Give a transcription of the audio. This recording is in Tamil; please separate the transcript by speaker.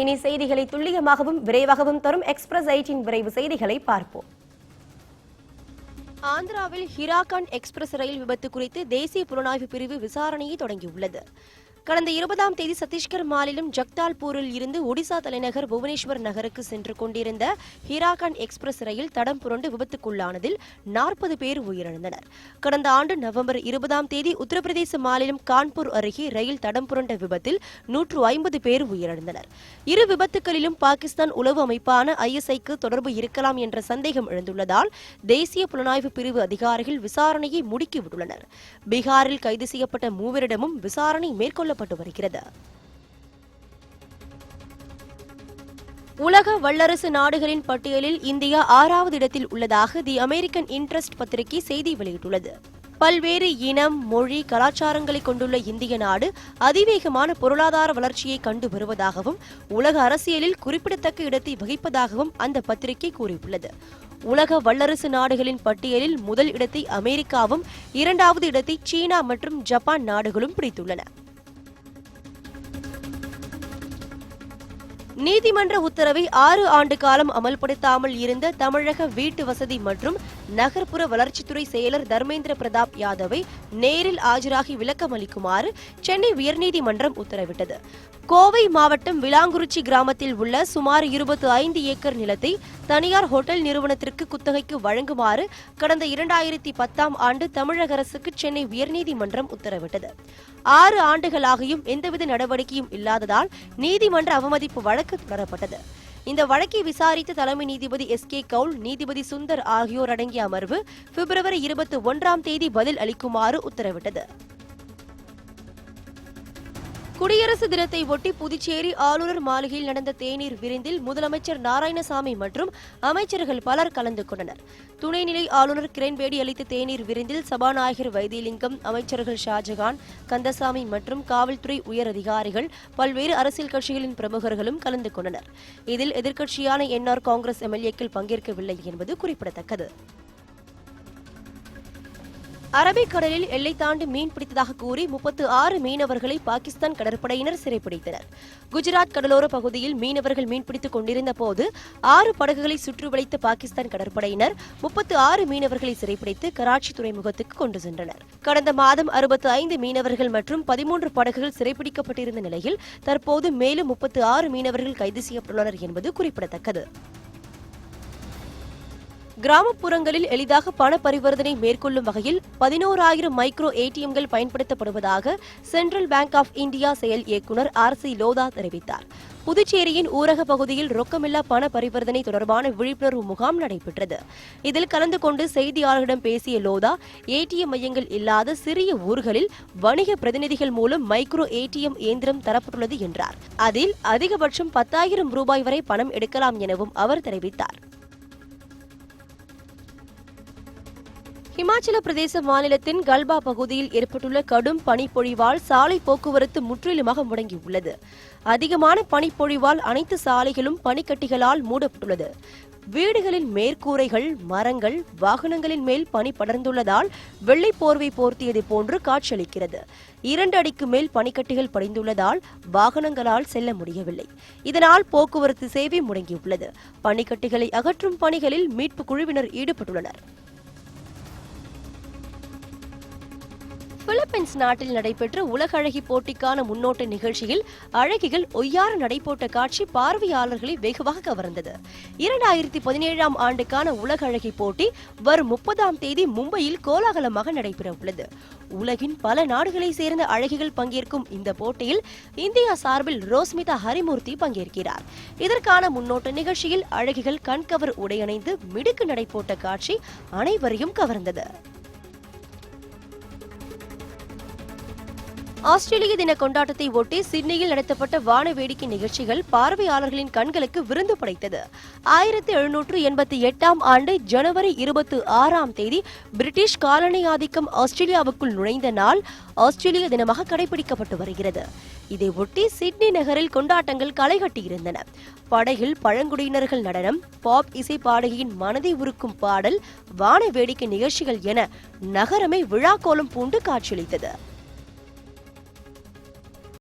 Speaker 1: இனி செய்திகளை துல்லியமாகவும் விரைவாகவும் தரும் எக்ஸ்பிரஸ் எயிட்டின் விரைவு செய்திகளை பார்ப்போம். ஆந்திராவில் ஹிராகான் எக்ஸ்பிரஸ் ரயில் விபத்து குறித்து தேசிய புலனாய்வு பிரிவு விசாரணையை தொடங்கியுள்ளது. கடந்த இருபதாம் தேதி சத்தீஸ்கர் மாநிலம் ஜக்தால்பூரில் இருந்து ஒடிசா தலைநகர் புவனேஸ்வர் நகருக்கு சென்று கொண்டிருந்த ஹீராகண்ட் எக்ஸ்பிரஸ் ரயில் தடம் புரண்டு விபத்துக்குள்ளானதில் நாற்பது பேர் உயிரிழந்தனர். கடந்த ஆண்டு நவம்பர் இருபதாம் தேதி உத்தரப்பிரதேச மாநிலம் கான்பூர் அருகே ரயில் தடம் புரண்ட விபத்தில் நூற்று ஐம்பது பேர் உயிரிழந்தனர். இரு விபத்துகளிலும் பாகிஸ்தான் உளவு அமைப்பான ஐஎஸ்ஐக்கு தொடர்பு இருக்கலாம் என்ற சந்தேகம் எழுந்துள்ளதால் தேசிய புலனாய்வு பிரிவு அதிகாரிகள் விசாரணையை முடுக்கிவிட்டுள்ளனர். பீகாரில் கைது செய்யப்பட்ட மூவரிடமும் விசாரணை மேற்கொள்ள மேற்கொள்ளப்பட்டு வருகிறது. உலக வல்லரசு நாடுகளின் பட்டியலில் இந்தியா ஆறாவது இடத்தில் உள்ளதாக தி அமெரிக்கன் இன்ட்ரெஸ்ட் பத்திரிகை செய்தி வெளியிட்டுள்ளது. பல்வேறு இனம் மொழி கலாச்சாரங்களை கொண்டுள்ள இந்திய நாடு அதிவேகமான பொருளாதார வளர்ச்சியை கண்டு வருவதாகவும் உலக அரசியலில் குறிப்பிடத்தக்க இடத்தை வகிப்பதாகவும் அந்த பத்திரிகை கூறியுள்ளது. உலக வல்லரசு நாடுகளின் பட்டியலில் முதல் இடத்தை அமெரிக்காவும் இரண்டாவது இடத்தை சீனா மற்றும் ஜப்பான் நாடுகளும் பிடித்துள்ளன. நீதிமன்ற உத்தரவை ஆறு ஆண்டு காலம் அமல்படுத்தாமல் இருந்த தமிழக வீட்டு வசதி மற்றும் நகர்ப்புற வளர்ச்சித்துறை செயலர் தர்மேந்திர பிரதாப் யாதவை நேரில் ஆஜராகி விளக்கம் அளிக்குமாறு சென்னை உயர்நீதிமன்றம் உத்தரவிட்டது. கோவை மாவட்டம் விளாங்குறிச்சி கிராமத்தில் உள்ள சுமார் இருபத்தி ஐந்து ஏக்கர் நிலத்தை தனியார் ஹோட்டல் நிறுவனத்திற்கு குத்தகைக்கு வழங்குமாறு கடந்த இரண்டாயிரத்தி பத்தாம் ஆண்டு தமிழக அரசுக்கு சென்னை உயர்நீதிமன்றம் உத்தரவிட்டது. ஆறு ஆண்டுகளாகியும் எந்தவித நடவடிக்கையும் இல்லாததால் நீதிமன்ற அவமதிப்பு வழக்கு தொடரப்பட்டது. இந்த வழக்கை விசாரித்த தலைமை நீதிபதி எஸ் கே கவுல் நீதிபதி சுந்தர் ஆகியோர் அடங்கிய அமர்வு பிப்ரவரி இருபத்தி ஒன்றாம் தேதி பதில் அளிக்குமாறு உத்தரவிட்டது. குடியரசு தினத்தை ஒட்டி புதுச்சேரி ஆளுநர் மாளிகையில் நடந்த தேநீர் விருந்தில் முதலமைச்சர் நாராயணசாமி மற்றும் அமைச்சர்கள் பலர் கலந்து கொண்டனர். துணைநிலை ஆளுநர் கிரண்பேடி அளித்த தேநீர் விருந்தில் சபாநாயகர் வைத்தியலிங்கம் அமைச்சர்கள் ஷாஜகான் கந்தசாமி மற்றும் காவல்துறை உயர் அதிகாரிகள் பல்வேறு அரசியல் கட்சிகளின் பிரமுகர்களும் கலந்து கொண்டனர். இதில் எதிர்க்கட்சியான என்ஆர் காங்கிரஸ் எம்எல்ஏக்கள் பங்கேற்கவில்லை என்பது குறிப்பிடத்தக்கது. அரபிக்கடலில் எல்லை தாண்டி மீன் பிடித்ததாக கூறி முப்பத்து ஆறு மீனவர்களை பாகிஸ்தான் கடற்படையினர் சிறைப்பிடித்தனர். குஜராத் கடலோர பகுதியில் மீனவர்கள் மீன்பிடித்துக் கொண்டிருந்த போது ஆறு படகுகளை சுற்றிவளைத்த பாகிஸ்தான் கடற்படையினர் முப்பத்து ஆறு மீனவர்களை சிறைப்பிடித்து கராச்சி துறைமுகத்துக்கு கொண்டு சென்றனர். கடந்த மாதம் அறுபத்து ஐந்து மீனவர்கள் மற்றும் பதிமூன்று படகுகள் சிறைப்பிடிக்கப்பட்டிருந்த நிலையில் தற்போது மேலும் முப்பத்து ஆறு மீனவர்கள் கைது செய்யப்பட்டுள்ளனர் என்பது குறிப்பிடத்தக்கது. கிராமப்புறங்களில் எளிதாக பண பரிவர்த்தனை மேற்கொள்ளும் வகையில் பதினோராயிரம் மைக்ரோ ஏடிஎம்கள் பயன்படுத்தப்படுவதாக சென்ட்ரல் பேங்க் ஆஃப் இந்தியா செயல் இயக்குநர் ஆர் சி லோதா தெரிவித்தார். புதுச்சேரியின் ஊரக பகுதியில் ரொக்கமில்லா பண பரிவர்த்தனை தொடர்பான விழிப்புணர்வு முகாம் நடைபெற்றது. இதில் கலந்து கொண்டு செய்தியாளர்களிடம் பேசிய லோதா ஏடிஎம் மையங்கள் இல்லாத சிறிய ஊர்களில் வணிக பிரதிநிதிகள் மூலம் மைக்ரோ ஏடிஎம் இயந்திரம் தரப்பட்டுள்ளது என்றார். அதில் அதிகபட்சம் பத்தாயிரம் ரூபாய் வரை பணம் எடுக்கலாம் எனவும் அவர் தெரிவித்தார். ஹிமாச்சல பிரதேச மாநிலத்தின் கல்பா பகுதியில் ஏற்பட்டுள்ள கடும் பனிப்பொழிவால் சாலை போக்குவரத்து முற்றிலுமாக முடங்கியுள்ளது. அதிகமான பனிப்பொழிவால் அனைத்து சாலைகளும் பனிக்கட்டிகளால் மூடப்பட்டுள்ளது. வீடுகளின் மேற்கூரைகள் மரங்கள் வாகனங்களின் மேல் பனி படர்ந்துள்ளதால் வெள்ளை போர்வை போர்த்தியது போன்று காட்சியளிக்கிறது. இரண்டு அடிக்கு மேல் பனிக்கட்டிகள் படிந்துள்ளதால் வாகனங்களால் செல்ல முடியவில்லை. இதனால் போக்குவரத்து சேவை முடங்கியுள்ளது. பனிக்கட்டிகளை அகற்றும் பணிகளில் மீட்பு குழுவினர் ஈடுபட்டுள்ளனர். பிலிப்பைன்ஸ் நாட்டில் நடைபெற்ற உலக அழகி போட்டிக்கான முன்னோட்ட நிகழ்ச்சியில் அழகிகள் ஒய்யார நடைபோட்ட காட்சி பார்வையாளர்களை வெகுவாக கவர்ந்தது. இரண்டாயிரத்தி பதினேழாம் ஆண்டுக்கான உலக அழகி போட்டி வரும் முப்பதாம் தேதி மும்பையில் கோலாகலமாக நடைபெற உள்ளது. உலகின் பல நாடுகளைச் சேர்ந்த அழகிகள் பங்கேற்கும் இந்த போட்டியில் இந்தியா சார்பில் ரோஸ்மிதா ஹரிமூர்த்தி பங்கேற்கிறார். இதற்கான முன்னோட்ட நிகழ்ச்சியில் அழகிகள் கண்கவர் உடையணிந்து மிடுக்கு நடைபோட்ட காட்சி அனைவரையும் கவர்ந்தது. ஆஸ்திரேலிய தின கொண்டாட்டத்தை ஒட்டி சிட்னியில் நடத்தப்பட்ட வான வேடிக்கை நிகழ்ச்சிகள் பார்வையாளர்களின் கண்களுக்கு விருந்து படைத்தது. ஆயிரத்தி எழுநூற்று எண்பத்தி எட்டாம் ஆண்டு ஜனவரி இருபத்தி ஆறாம் தேதி பிரிட்டிஷ் காலனி ஆதிக்கம் ஆஸ்திரேலியாவுக்குள் நுழைந்த நாள் ஆஸ்திரேலிய தினமாக கடைபிடிக்கப்பட்டு வருகிறது. இதை ஒட்டி சிட்னி நகரில் கொண்டாட்டங்கள் களைகட்டியிருந்தன. படகில் பழங்குடியினர்கள் நடனம் பாப் இசை பாடகியின் மனதை உருக்கும் பாடல் வான வேடிக்கை நிகழ்ச்சிகள் என நகரமே விழாக்கோலம் பூண்டு காட்சியளித்தது.